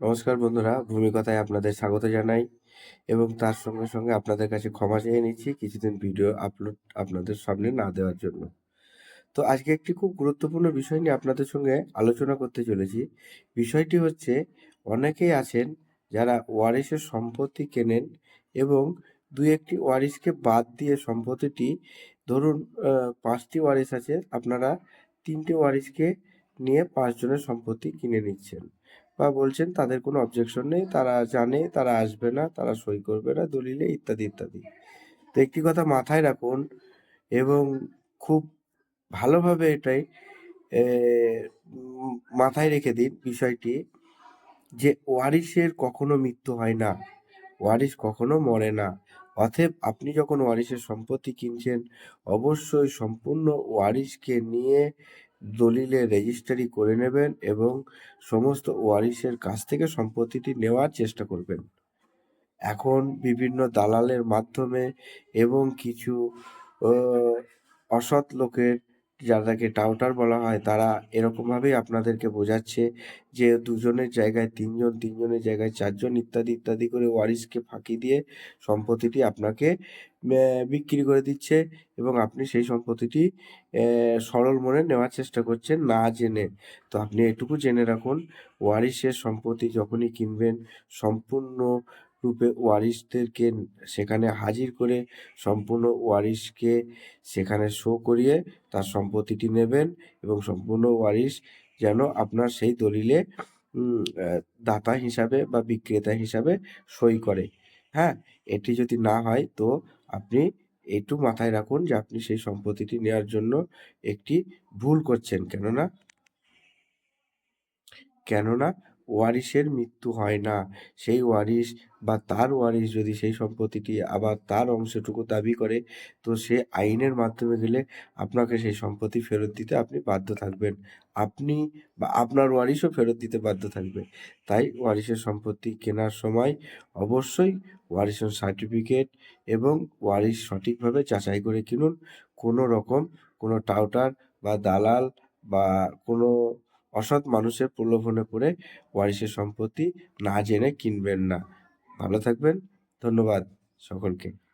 নমস্কার বন্ধুরা, ভূমিকথায় আপনাদের স্বাগত জানাই এবং তার সঙ্গে সঙ্গে আপনাদের কাছে ক্ষমা চেয়ে নিচ্ছি কিছুদিন ভিডিও আপলোড আপনাদের সামনে না দেওয়ার জন্য। তো আজকে একটি খুব গুরুত্বপূর্ণ বিষয় নিয়ে আপনাদের সঙ্গে আলোচনা করতে চলেছি। বিষয়টি হচ্ছে, অনেকেই আছেন যারা ওয়ারিসের সম্পত্তি কেনেন এবং দু একটি ওয়ারিসকে বাদ দিয়ে সম্পত্তিটি, ধরুন পাঁচটি ওয়ারিস আছে, আপনারা তিনটে ওয়ারিসকে নিয়ে পাঁচজনের সম্পত্তি কিনে নিচ্ছেন। বা বলছেন তাদের কোনো অবজেকশন নেই, তারা জানে, তারা আসবে না, তারা সই করবে না, দলিলে ইত্যাদি ইত্যাদি। তো একটি কথা মাথায় রাখুন এবং খুব ভালোভাবে এটাই মাথায় রেখে দিন বিষয়টি যে ওয়ারিসের কখনো মৃত্যু হয় না ওয়ারিস কখনো মরে না। অতএব আপনি যখন ওয়ারিসের সম্পত্তি কিনছেন, অবশ্যই সম্পূর্ণ ওয়ারিসকে নিয়ে দলিলে রেজিস্ট্রি করে নেবেন এবং সমস্ত ওয়ারিসের কাছ থেকে সম্পত্তিটি নেওয়ার চেষ্টা করবেন। এখন বিভিন্ন দালালের মাধ্যমে এবং কিছু অসৎ লোকের যাদেরকে টাউটার বলা হয়, তারা এরকমভাবেই আপনাদেরকে বোঝাচ্ছে যে দুজনের জায়গায় তিনজন, তিনজনের জায়গায় চারজন ইত্যাদি ইত্যাদি করে ওয়ারিসকে ফাঁকি দিয়ে সম্পত্তিটি আপনাকে বিক্রি করে দিচ্ছে এবং আপনি সেই সম্পত্তিটি সরল মনে নেওয়ার চেষ্টা করছেন না জেনে। তো আপনি এটুকু জেনে রাখুন ওয়ারিসের সম্পত্তি যখনই কিনবেন, সম্পূর্ণ রূপে ওয়ারিসদেরকে সেখানে হাজির করে সম্পূর্ণ ওয়ারিসকে সেখানে শো করিয়ে তার সম্পত্তিটি নেবেন এবং সম্পূর্ণ ওয়ারিস যেন আপনার সেই দলিলে দাতা হিসাবে বা বিক্রেতা হিসাবে সই করে। হ্যাঁ এটি যদি না হয় তো আপনি একটু মাথায় রাখুন যে আপনি সেই সম্পত্তিটি নেওয়ার জন্য একটি ভুল করছেন। কেননা কেননা ওয়ারিসের মৃত্যু হয় না। সেই ওয়ারিশ বা তার ওয়ারিশ যদি সেই সম্পত্তিটি আবার তার অংশটুকু দাবি করে, তো সে আইনের মাধ্যমে গেলে আপনাকে সেই সম্পত্তি ফেরত দিতে আপনি বাধ্য থাকবেন। আপনি বা আপনার ওয়ারিশও ফেরত দিতে বাধ্য থাকবে। তাই ওয়ারিশের সম্পত্তি কেনার সময় অবশ্যই ওয়ারিসের সার্টিফিকেট এবং ওয়ারিশ সঠিকভাবে যাচাই করে কিনুন। কোনো রকম কোনো টাউটার বা দালাল বা কোনো অসৎ মানুষের প্রলোভনে পড়ে ওয়ারিশের সম্পত্তি না জেনে কিনবেন না। ভালো থাকবেন। ধন্যবাদ সকলকে।